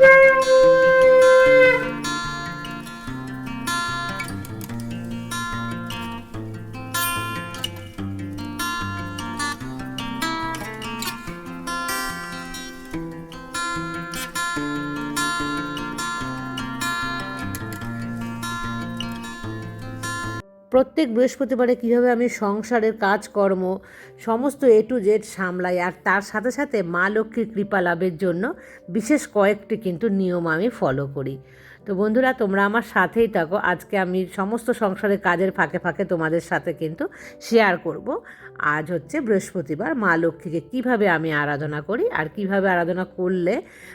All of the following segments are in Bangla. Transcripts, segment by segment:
Yay! প্রত্যেক বৃহস্পতিবারে কীভাবে আমি সংসারের কাজকর্ম সমস্ত এ টু জেড সামলাই আর তার সাথে সাথে মা লক্ষ্মীর কৃপা লাভের জন্য বিশেষ কয়েকটি কিন্তু নিয়ম আমি ফলো করি। তো বন্ধুরা, তোমরা আমার সাথেই থাকো। আজকে আমি সমস্ত সংসারের কাজের ফাঁকে ফাঁকে তোমাদের সাথে কিন্তু শেয়ার করব। আজ হচ্ছে বৃহস্পতিবার, মা লক্ষ্মীকে কীভাবে আমি আরাধনা করি আর কীভাবে আরাধনা করলে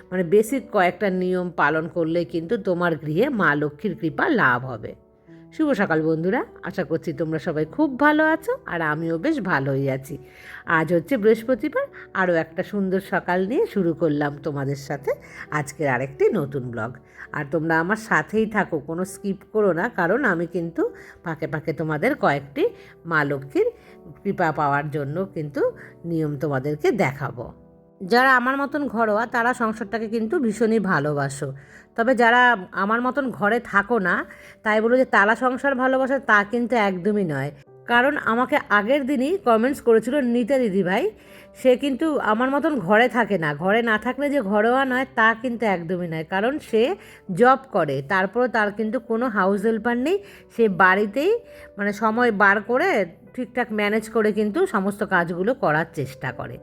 মানে বেসিক কয়েকটা নিয়ম পালন করলে কিন্তু তোমার গৃহে মা লক্ষ্মীর কৃপা লাভ হবে। শুভ সকাল বন্ধুরা, আশা করছি তোমরা সবাই খুব ভালো আছো আর আমিও বেশ ভালোই আছি। আজ হচ্ছে বৃহস্পতিবার, আরও একটা সুন্দর সকাল নিয়ে শুরু করলাম তোমাদের সাথে আজকের আরেকটি নতুন ব্লগ। আর তোমরা আমার সাথেই থাকো, কোনো স্কিপ করো না, কারণ আমি কিন্তু ফাঁকে ফাঁকে তোমাদের কয়েকটি মা লক্ষ্মীর কৃপা পাওয়ার জন্য কিন্তু নিয়ম তোমাদেরকে দেখাবো। যারা আমার মতন ঘরোয়া, তারা সংসারটাকে কিন্তু ভীষণই ভালোবাসো। তবে যারা আমার মতন ঘরে থাকো না, তাই বলো যে তারা সংসার ভালোবাসে, তা কিন্তু একদমই নয়। কারণ আমাকে আগের দিনই কমেন্টস করেছিল নিতা দিদিভাই সে কিন্তু আমার মতন ঘরে থাকে না। ঘরে না থাকলে যে ঘরোয়া নয়, তা কিন্তু একদমই নয়। কারণ সে জব করে তারপরে তার কিন্তু কোনো হাউস হেল্পার নেই। সে বাড়িতেই মানে সময় বার করে ঠিকঠাক ম্যানেজ করে কিন্তু সমস্ত কাজগুলো করার চেষ্টা করে।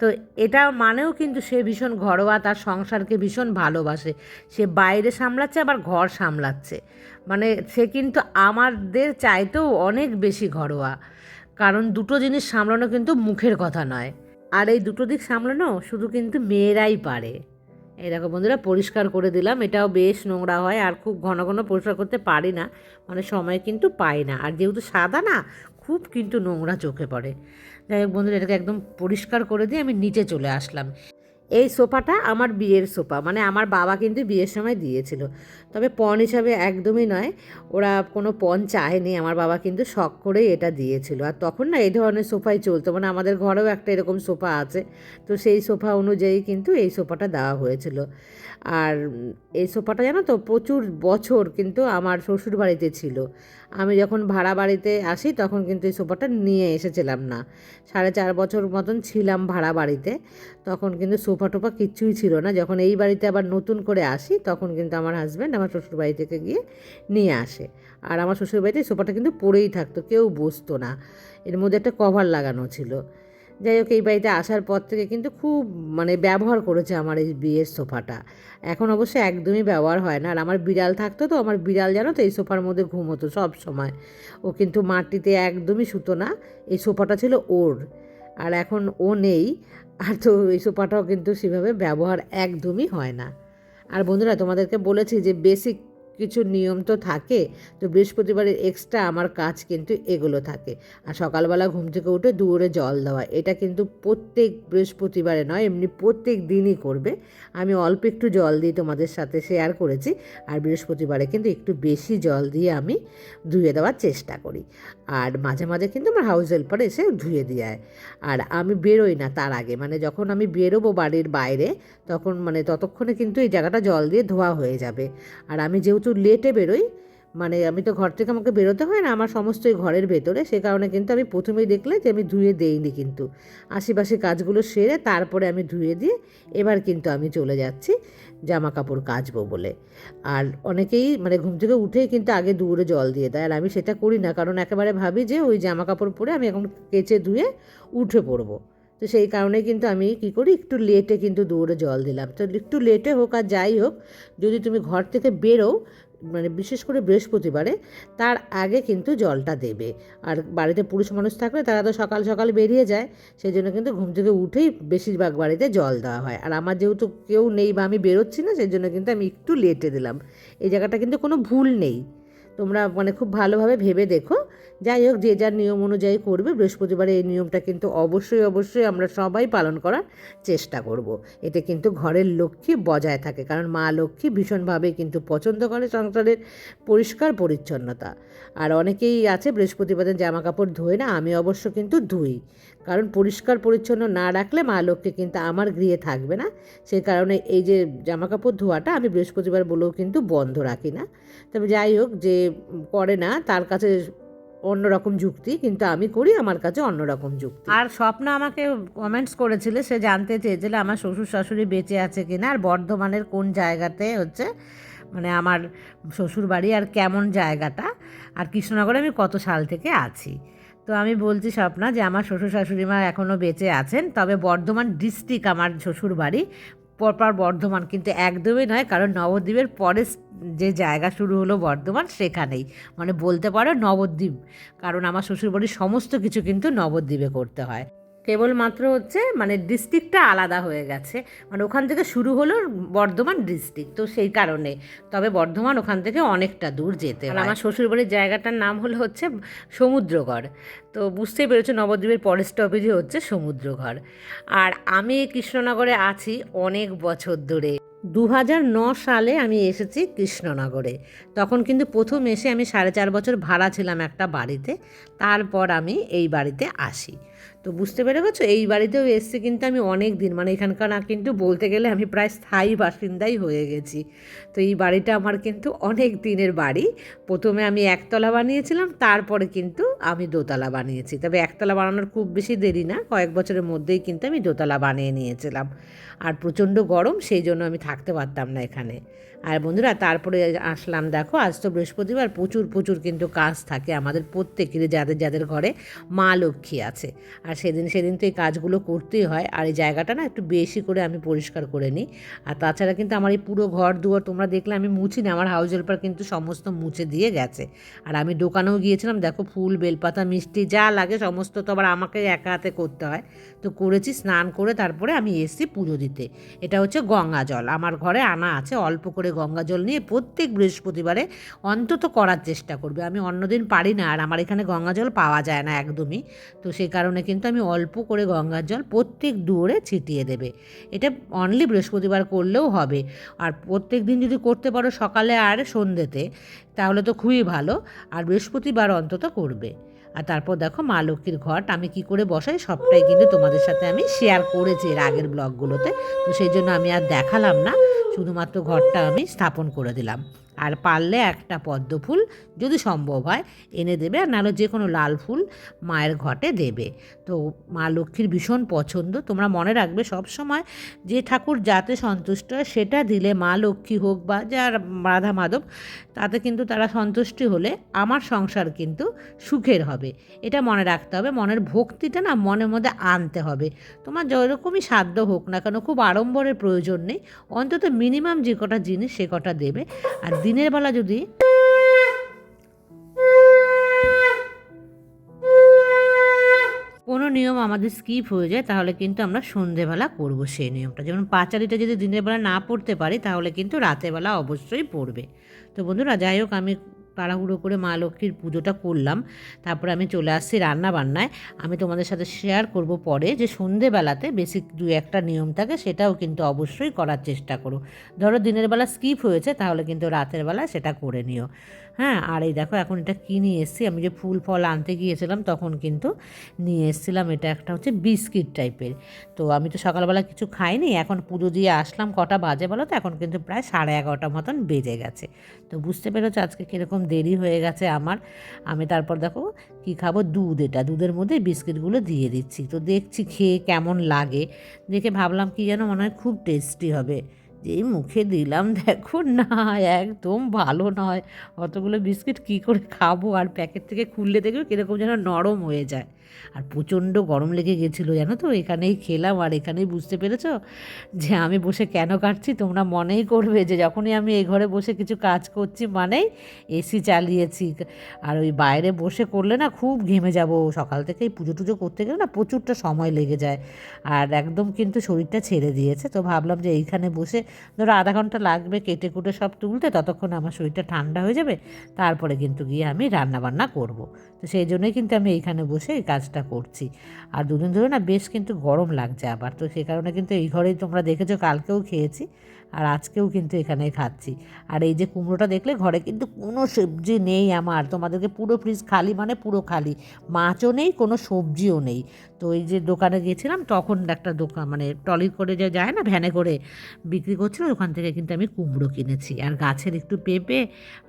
তো এটা মানেও কিন্তু সে ভীষণ ঘরোয়া, তার সংসারকে ভীষণ ভালোবাসে। সে বাইরে সামলাচ্ছে, আবার ঘর সামলাচ্ছে। মানে সে কিন্তু আমাদের চাইতেও অনেক বেশি ঘরোয়া। কারণ দুটো জিনিস সামলানো কিন্তু মুখের কথা নয়। আর এই দুটো দিক সামলানো শুধু কিন্তু মেয়েরাই পারে। এই দেখো বন্ধুরা, পরিষ্কার করে দিলাম। এটাও বেশ নোংরা হয়, আর খুব ঘন ঘন পরিষ্কার করতে পারি না। মানে সময় কিন্তু পাই না। আর যেহেতু সাদা না, খুব কিন্তু নোংরা চোখে পড়ে। যাই হোক বন্ধুরা, এটাকে একদম পরিষ্কার করে দিয়ে আমি নিচে চলে আসলাম। এই সোফাটা আমার বিয়ের সোফা। মানে আমার বাবা কিন্তু বিয়ের সময় দিয়েছিল। তবে পণ হিসাবে একদমই নয়। ওরা কোনো পণ চায়নি। আমার বাবা কিন্তু শখ করেই এটা দিয়েছিল। আর তখন না এই ধরনের সোফাই চলতো। মানে আমাদের ঘরেও একটা এরকম সোফা আছে। তো সেই সোফা অনুযায়ী কিন্তু এই সোফাটা দেওয়া হয়েছিল। আর এই সোফাটা জানো তো প্রচুর বছর কিন্তু আমার শ্বশুর বাড়িতে ছিল। আমি যখন ভাড়া বাড়িতে আসি তখন কিন্তু এই সোফাটা নিয়ে এসেছিলাম না। সাড়ে চার বছর মতন ছিলাম ভাড়া বাড়িতে। তখন কিন্তু সোফা টোফা কিচ্ছুই ছিল না। যখন এই বাড়িতে আবার নতুন করে আসি, তখন কিন্তু আমার হাজব্যান্ড আমার শ্বশুর বাড়ি থেকে গিয়ে নিয়ে আসে। আর আমার শ্বশুর বাড়িতে সোফাটা কিন্তু পড়েই থাকতো, কেউ বসতো না। এর মধ্যে একটা কভার লাগানো ছিল। যাই হোক, এই বাড়িতে আসার পর থেকে কিন্তু খুব মানে ব্যবহার করেছে আমার এই বিয়ের সোফাটা। এখন অবশ্য একদমই ব্যবহার হয় না। আর আমার বিড়াল থাকতো তো, আমার বিড়াল জানো তো, এই সোফার মধ্যে ঘুমোতো সব সময়। ও কিন্তু মাটিতে একদমই শুতো না। এই সোফাটা ছিল ওর। আর এখন ও নেই। আর তো এই সোফাটাও কিন্তু সেভাবে ব্যবহার একদমই হয় না। আর বন্ধুরা, তোমাদেরকে বলেছি যে বেসিক কিছু নিয়ম তো থাকে, তো বৃহস্পতিবারের এক্সট্রা আমার কাজ কিন্তু এগুলো থাকে। আর সকালবেলা ঘুম থেকে উঠে দূরে জল দেওয়া, এটা কিন্তু প্রত্যেক বৃহস্পতিবারে নয়, এমনি প্রত্যেক দিনই করবে। আমি অল্প একটু জল দিয়ে তোমাদের সাথে শেয়ার করেছি, আর বৃহস্পতিবারে কিন্তু একটু বেশি জল দিয়ে আমি ধুয়ে দেওয়ার চেষ্টা করি। আর মাঝে মাঝে কিন্তু আমার হাউস হেল্পার এসে ধুয়ে দেয় আর আমি বেরোই না তার আগে মানে যখন আমি বেরোবো বাড়ির বাইরে, তখন মানে ততক্ষণে কিন্তু এই জায়গাটা জল দিয়ে ধোয়া হয়ে যাবে। আর আমি যেহেতু লেটে বেরোই। মানে আমি তো ঘর থেকে আমাকে বেরোতে হয় না, আমার সমস্তই ঘরের ভেতরে। সে কারণে কিন্তু আমি প্রথমেই দেখলে যে আমি ধুয়ে দেইনি কিন্তু। আশেপাশে কাজগুলো সেরে তারপরে আমি ধুয়ে দিয়ে এবার কিন্তু আমি চলে যাচ্ছি জামা কাপড় কাচবো বলে। আর অনেকেই মানে ঘুম থেকে উঠেই কিন্তু আগে দূরে জল দিয়ে দেয়। আর আমি সেটা করি না, কারণ একেবারে ভাবি যে ওই জামা কাপড় পরে আমি এখন কেচে ধুয়ে উঠে পড়ব। তো সেই কারণে কিন্তু আমি কি করি, একটু লেটে কিন্তু দৌড়ে জল দিলাম। তো একটু লেটে হোক আর যাই হোক, যদি তুমি ঘর থেকে বেরো মানে বিশেষ করে বৃহস্পতিবারে, তার আগে কিন্তু জলটা দেবে। আর বাড়িতে পুরুষ মানুষ থাকলে তারা তো সকাল সকাল বেরিয়ে যায় সেই জন্য কিন্তু ঘুম থেকে উঠেই বেশিরভাগ বাড়িতে জল দেওয়া হয়। আর আমার যেহেতু কেউ নেই বা আমি বেরোচ্ছি না সেই জন্য কিন্তু আমি একটু লেটে দিলাম। এই জায়গাটা কিন্তু কোনো ভুল নেই। তোমরা মানে খুব ভালোভাবে ভেবে দেখো যাই হোক, যে যার নিয়ম অনুযায়ী করবে, বৃহস্পতিবারে এই নিয়মটা কিন্তু অবশ্যই অবশ্যই আমরা সবাই পালন করার চেষ্টা করব। এতে কিন্তু ঘরের লক্ষ্মী বজায় থাকে, কারণ মা লক্ষ্মী ভীষণভাবে কিন্তু পছন্দ করে সংসারের পরিষ্কার পরিচ্ছন্নতা। আর অনেকেই আছে বৃহস্পতিবারে জামা কাপড় ধোয় না, আমি অবশ্য কিন্তু ধুই। কারণ পরিষ্কার পরিচ্ছন্ন না রাখলে মা লক্ষ্মী কিন্তু আমার গৃহে থাকবে না। সেই কারণে এই যে জামা কাপড় ধোয়াটা আমি বৃহস্পতিবার বলেও কিন্তু বন্ধ রাখি না। তবে যাই হোক, যে করে না, তার কাছে অন্যরকম যুক্তি, কিন্তু আমি করি আমার কাছে অন্যরকম যুক্তি। আর স্বপ্ন আমাকে কমেন্টস করেছিল, সে জানতে চেয়েছিল আমার শ্বশুর শাশুড়ি বেঁচে আছে কিনা, আর বর্ধমানের কোন জায়গাতে হচ্ছে মানে আমার শ্বশুর বাড়ি আর কেমন জায়গাটা, আর কৃষ্ণনগরে আমি কত সাল থেকে আছি। তো আমি বলছি, স্বপ্না, যে আমার শ্বশুর শাশুড়ি মা এখনও বেঁচে আছেন, তবে বর্ধমান ডিস্ট্রিক্ট আমার শ্বশুর বাড়ি পরপর বর্ধমান, কিন্তু একদমই নয়, কারণ নবদ্বীপের পরে যে জায়গা শুরু হলো বর্ধমান, সেখানেই। মানে বলতে পারো নবদ্বীপ, কারণ আমার শ্বশুরবাড়ির সমস্ত কিছু কিন্তু নবদ্বীপে করতে হয়। কেবলমাত্র হচ্ছে মানে ডিস্ট্রিক্টটা আলাদা হয়ে গেছে। মানে ওখান থেকে শুরু হলো বর্ধমান ডিস্ট্রিক্ট তো সেই কারণে। তবে বর্ধমান ওখান থেকে অনেকটা দূর যেতে হয়। আমার শ্বশুরবাড়ির জায়গাটার নাম হলো হচ্ছে সমুদ্রগড়। তো বুঝতেই পেরেছ নবদ্বীপের পরের স্টপেজই হচ্ছে সমুদ্রগড়। আর আমি কৃষ্ণনগরে আছি অনেক বছর ধরে। দু সালে আমি এসেছি কৃষ্ণনগরে। তখন কিন্তু প্রথম এসে আমি সাড়ে চার বছর ভাড়া ছিলাম একটা বাড়িতে। তারপর আমি এই বাড়িতে আসি। তো বুঝতে পেরে গেছো? এই বাড়িতেও এসছি কিন্তু আমি অনেক দিন মানে এখানকার না কিন্তু বলতে গেলে আমি প্রায় স্থায়ী বাসিন্দাই হয়ে গেছি। তো এই বাড়িটা আমার কিন্তু অনেক দিনের বাড়ি। প্রথমে আমি একতলা বানিয়েছিলাম, তারপরে কিন্তু আমি দোতলা বানিয়েছি। তবে একতলা বানানোর খুব বেশি দেরি না, কয়েক বছরের মধ্যেই কিন্তু আমি দোতলা বানিয়ে নিয়েছিলাম। আর প্রচণ্ড গরম, সেই জন্য আমি থাকতে পারতাম না এখানে। আর বন্ধুরা, তারপরে আসলাম, দেখো, আজ তো বৃহস্পতিবার, প্রচুর প্রচুর কিন্তু কাজ থাকে আমাদের প্রত্যেকেরই, যাদের যাদের ঘরে মা লক্ষ্মী আছে। আর সেদিন সেদিন তো এই কাজগুলো করতেই হয়। আর এই জায়গাটা না একটু বেশি করে আমি পরিষ্কার করে নিই। আর তাছাড়া কিন্তু আমার এই পুরো ঘর দুয়ার তোমরা দেখলে আমি মুছি না আমার হাউস হেল্পার কিন্তু সমস্ত মুছে দিয়ে গেছে। আর আমি দোকানেও গিয়েছিলাম, দেখো ফুল, বেলপাতা, মিষ্টি, যা লাগে সমস্ত তো আবার আমাকে একা হাতে করতে হয়। তো করেছি স্নান করে তারপরে আমি এসেছি পুজো দিতে। এটা হচ্ছে গঙ্গা জল। আমার ঘরে আনা আছে, অল্প করে গঙ্গা জল নিয়ে প্রত্যেক বৃহস্পতিবারে অন্তত করার চেষ্টা করবে। আমি অন্যদিন পারি না, আর আমার এখানে গঙ্গা জল পাওয়া যায় না একদমই। তো সেই কারণে কিন্তু আমি অল্প করে গঙ্গার জল প্রত্যেক দুয়ারে ছিটিয়ে দেবে। এটা অনলি বৃহস্পতিবার করলেও হবে। আর প্রত্যেক দিন যদি করতে পারো সকালে আর সন্ধ্যেতে, তাহলে তো খুবই ভালো। আর বৃহস্পতিবার অন্তত করবে। আর তারপর দেখো মা লক্ষ্মীর ঘট, আমি কি করে বসাই সবটাই কিন্তু তোমাদের সাথে আমি শেয়ার করেছি এর আগের ব্লগগুলোতে তো সেই জন্য আমি আর দেখালাম না, শুধুমাত্র ঘরটা আমি স্থাপন করে দিলাম। আর পারলে একটা পদ্ম ফুল যদি সম্ভব হয় এনে দেবে, আর নাহলে যে কোনো লাল ফুল মায়ের ঘটে দেবে। তো মা লক্ষ্মীর ভীষণ পছন্দ। তোমরা মনে রাখবে সব সময় যে ঠাকুর যাতে সন্তুষ্ট হয় সেটা দিলে মা লক্ষ্মী হোক বা যার রাধা মাধব, তাতে কিন্তু তারা সন্তুষ্টি হলে আমার সংসার কিন্তু সুখের হবে। এটা মনে রাখতে হবে। মনের ভক্তিটা না মনের মধ্যে আনতে হবে। তোমার যেরকমই সাধ্য হোক না কেন, খুব আড়ম্বরের প্রয়োজন নেই। অন্তত মিনিমাম যে কটা জিনিস সে কটা দেবে। আর দিনের বেলা যদি কোনো নিয়ম আমাদের স্কিপ হয়ে যায়, তাহলে কিন্তু আমরা সন্ধেবেলা করব সেই নিয়মটা। যেমন পাঁচালিটা যদি দিনের বেলা না পড়তে পারি, তাহলে কিন্তু রাতেরবেলা অবশ্যই পড়বে। তো বন্ধুরা, যাই হোক, আমি তাড়াহুড়ো করে মা লক্ষ্মীর পুজোটা করলাম। তারপরে আমি চলে আসছি রান্না বান্নায় আমি তোমাদের সাথে শেয়ার করব পরে যে সন্ধেবেলাতে বেসিক দু একটা নিয়ম থাকে, সেটাও কিন্তু অবশ্যই করার চেষ্টা করো। ধরো দিনের বেলা স্কিপ হয়েছে, তাহলে কিন্তু রাতের বেলা সেটা করে নিও। হ্যাঁ আর এই দেখো এখন এটা কী নিয়ে এসেছি? আমি যে ফুল ফল আনতে গিয়েছিলাম, তখন কিন্তু নিয়ে এসেছিলাম এটা একটা হচ্ছে বিস্কিট টাইপের। তো আমি তো সকালবেলা কিছু খাইনি, এখন পুজো দিয়ে আসলাম কটা বাজে বলো তো, এখন কিন্তু প্রায় সাড়ে এগারোটা মতন বেজে গেছে। তো বুঝতে পেরেছ আজকে কীরকম দেরি হয়ে গেছে আমার। আমি তারপর দেখো কি খাব? দুধ এটা। দুধের মধ্যে বিস্কিটগুলো দিয়ে দিচ্ছি। তো দেখছি খেয়ে কেমন লাগে। দেখে ভাবলাম কি যেন মনে হয় খুব টেস্টি হবে। যেই মুখে দিলাম, দেখো, না, একদম ভালো নয়। অতগুলো বিস্কিট কী করে খাব? আর প্যাকেট থেকে খুললে দেখবে কীরকম যেন নরম হয়ে যায়। আর প্রচণ্ড গরম লেগে গেছিল, জানো তো? এখানেই খেলাম আর এখানেই বুঝতে পেরেছ? যে আমি বসে কেন কাটছি? তোমরা মনেই করবে যে যখনই আমি এই ঘরে বসে কিছু কাজ করছি মানেই এসি চালিয়েছি। আর ওই বাইরে বসে করলে না খুব ঘেমে যাব। সকাল থেকেই পুজো টুজো করতে গেলে না প্রচুরটা সময় লেগে যায়। আর একদম কিন্তু শরীরটা ছেড়ে দিয়েছে। তো ভাবলাম যে এইখানে বসে ধরো আধা ঘণ্টা লাগবে কেটে কুটে সব তুলতে, ততক্ষণ আমার শরীরটা ঠান্ডা হয়ে যাবে, তারপরে কিন্তু গিয়ে আমি রান্নাবান্না করব। তো সেই জন্যই কিন্তু আমি এইখানে বসে এই কাজটা করছি। আর দুদিন ধরে না বেশ কিন্তু গরম লাগছে আবার। তো সে কারণে কিন্তু এই ঘরেই তোমরা দেখেছ কালকেও খেয়েছি আর আজকেও কিন্তু এখানেই খাচ্ছি। আর এই যে কুমড়োটা দেখলে ঘরে কিন্তু কোনো সবজি নেই আমার। তোমাদেরকে পুরো ফ্রিজ খালি মানে পুরো খালি। মাছও নেই, কোনো সবজিও নেই। তো এই যে দোকানে গিয়েছিলাম তখন একটা দোকান মানে টলি করে যে যায় না, ভ্যানে করে বিক্রি করছিল, ওখান থেকে কিন্তু আমি কুমড়ো কিনেছি। আর গাছের একটু পেঁপে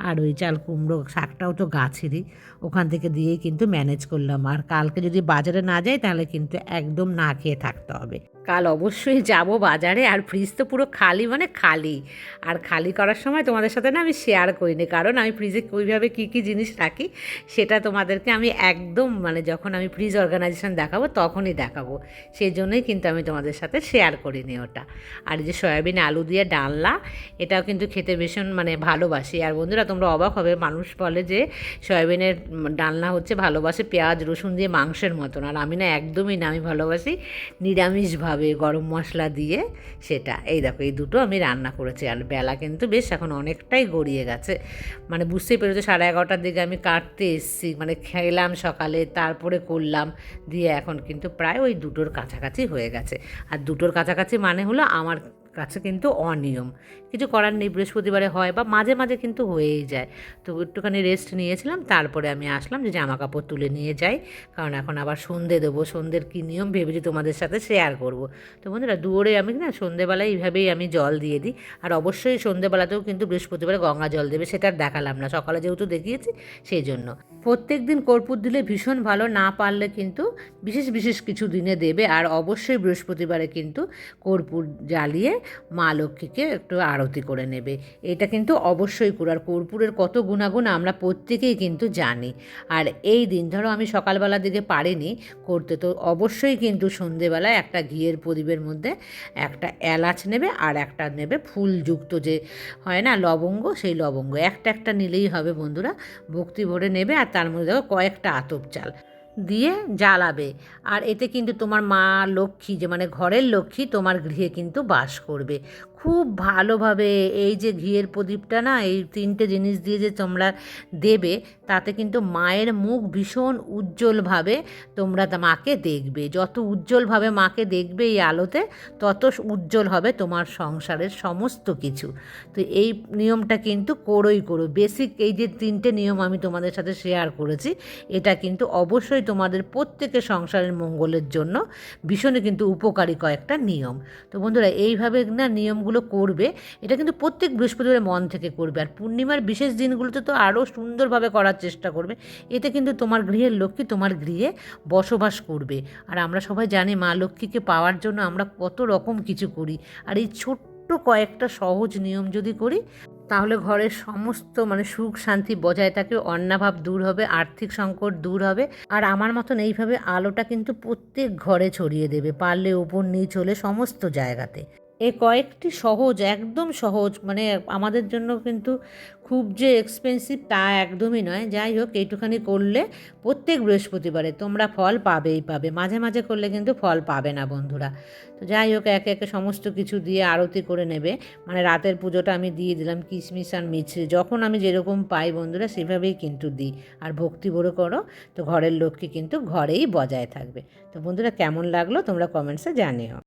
আর ওই চাল কুমড়ো শাকটাও তো গাছেরই। ওখান থেকে দিয়েই কিন্তু ম্যানেজ করলাম। আর কালকে যদি বাজারে না যাই, তাহলে কিন্তু একদম না খেয়ে থাকতে হবে। কাল অবশ্যই যাব বাজারে। আর ফ্রিজ তো পুরো খালি মানে খালি। আর খালি করার সময় তোমাদের সাথে না আমি শেয়ার করিনি। কারণ আমি ফ্রিজে ওইভাবে কী কী জিনিস রাখি, সেটা তোমাদেরকে আমি একদম মানে যখন আমি ফ্রিজ অর্গানাইজেশন দেখাবো, তখনই দেখাবো। সেই জন্যই কিন্তু আমি তোমাদের সাথে শেয়ার করিনি ওটা। আর যে সয়াবিন, আলু দিয়ে ডালনা, এটাও কিন্তু খেতে ভীষণ মানে ভালোবাসি। আর বন্ধুরা, তোমরা অবাক হবে। মানুষ বলে যে, সয়াবিনের ডালনা হচ্ছে ভালোবাসে পেঁয়াজ, রসুন দিয়ে মাংসের মতন। আর আমি না একদমই না, আমি ভালোবাসি নিরামিষভাবে গরম মশলা দিয়ে সেটা। এই দেখো, এই দুটো আমি রান্না করেছি। আর বেলা কিন্তু বেশ এখন অনেকটাই গড়িয়ে গেছে। মানে বুঝতেই পেরেছ, সাড়ে এগারোটার দিকে আমি কাটতে এসেছি। মানে খেলাম সকালে, তারপরে করলাম, দিয়ে এখন কিন্তু প্রায় ওই দুটোর কাছাকাছি হয়ে গেছে। আর দুটোর কাছাকাছি মানে হলো আমার কাছে কিন্তু অনিয়ম। কিছু করার নেই, বৃহস্পতিবারে হয় বা মাঝে মাঝে কিন্তু হয়েই যায়। তো একটুখানি রেস্ট নিয়েছিলাম, তারপরে আমি আসলাম যে জামা কাপড় তুলে নিয়ে যাই। কারণ এখন আবার সন্ধে দেবো, সন্ধ্যের কী নিয়ম ভেবেছি তোমাদের সাথে শেয়ার করব। তো বন্ধুরা, দুয়ারে আমি না সন্ধেবেলায় এইভাবেই আমি জল দিয়ে দিই। আর অবশ্যই সন্ধেবেলাতেও কিন্তু বৃহস্পতিবারে গঙ্গা জল দেবে, সেটা দেখালাম না। সকালে যেহেতু দেখিয়েছি, সেই জন্য। প্রত্যেক দিন কর্পূর দিলে ভীষণ ভালো, না পারলে কিন্তু বিশেষ বিশেষ কিছু দিনে দেবে। আর অবশ্যই বৃহস্পতিবারে কিন্তু কর্পূর জ্বালিয়ে মা লক্ষ্মীকে একটু আরতি করে নেবে। এটা কিন্তু অবশ্যই করো আর কর্পূরের কত গুণাগুণ আমরা প্রত্যেকেই কিন্তু জানি। আর এই দিন ধরো আমি সকালবেলার দিকে পারিনি করতে, তো অবশ্যই কিন্তু সন্ধেবেলায় একটা ঘিয়ের প্রদীপের মধ্যে একটা এলাচ নেবে আর একটা নেবে ফুলযুক্ত যে হয় না লবঙ্গ, সেই লবঙ্গ। একটা একটা নিলেই হবে বন্ধুরা। ভক্তি ভরে নেবে আর তার মধ্যে দেখো কয়েকটা আতপ চাল। দিয়ে জ্বালাবে। আর এতে কিন্তু তোমার মা লক্ষ্মী যে মানে ঘরের লক্ষ্মী তোমার গৃহে কিন্তু বাস করবে। খুব ভালোভাবে এই যে ঘিয়ের প্রদীপটা না, এই তিনটে জিনিস দিয়ে যে তোমরা দেবে, তাতে কিন্তু মায়ের মুখ ভীষণ উজ্জ্বলভাবে তোমরা মাকে দেখবে। যত উজ্জ্বলভাবে মাকে দেখবে এই আলোতে, তত উজ্জ্বল হবে তোমার সংসারের সমস্ত কিছু। তো এই নিয়মটা কিন্তু করোই করো। বেসিক এই যে তিনটে নিয়ম আমি তোমাদের সাথে শেয়ার করেছি, এটা কিন্তু অবশ্যই তোমাদের প্রত্যেকের সংসারের মঙ্গলের জন্য ভীষণই কিন্তু উপকারী কয়েকটা নিয়ম। তো বন্ধুরা, এইভাবে না নিয়মগুলো করবে, এটা কিন্তু প্রত্যেক বৃহস্পতিবার মন থেকে করবে। আর পূর্ণিমার বিশেষ দিনগুলোতে তো আরও সুন্দরভাবে করার চেষ্টা করবে। এতে কিন্তু তোমার গৃহের লক্ষ্মী তোমার গৃহে বসবাস করবে। আর আমরা সবাই জানি মা লক্ষ্মীকে পাওয়ার জন্য আমরা কত রকম কিছু করি। আর এই ছোট্ট কয়েকটা সহজ নিয়ম যদি করি, তাহলে ঘরের সমস্ত মানে সুখ শান্তি বজায় থাকে, অন্নাভাব দূর হবে, আর্থিক সংকট দূর হবে। আর আমার মতন এইভাবে আলোটা কিন্তু প্রত্যেক ঘরে ছড়িয়ে দেবে, পারলে ওপর নিচ হলে সমস্ত জায়গাতে। এ কয়েকটি সহজ, একদম সহজ মানে আমাদের জন্য কিন্তু খুব যে এক্সপেন্সিভ তা একদমই নয়। যাই হোক, এইটুখানি করলে প্রত্যেক বৃহস্পতিবারে তোমরা ফল পাবেই পাবে। মাঝে মাঝে করলে কিন্তু ফল পাবে না বন্ধুরা। তো যাই হোক, একে একে সমস্ত কিছু দিয়ে আরতি করে নেবে। মানে রাতের পুজোটা আমি দিয়ে দিলাম কিশমিশ আর মিছরি। যখন আমি যেরকম পাই বন্ধুরা, সেভাবেই কিন্তু দিই। আর ভক্তি বড়ো করো, তো ঘরের লক্ষ্মী কিন্তু ঘরেই বজায় থাকবে। তো বন্ধুরা, কেমন লাগল তোমরা কমেন্টসে জানিও।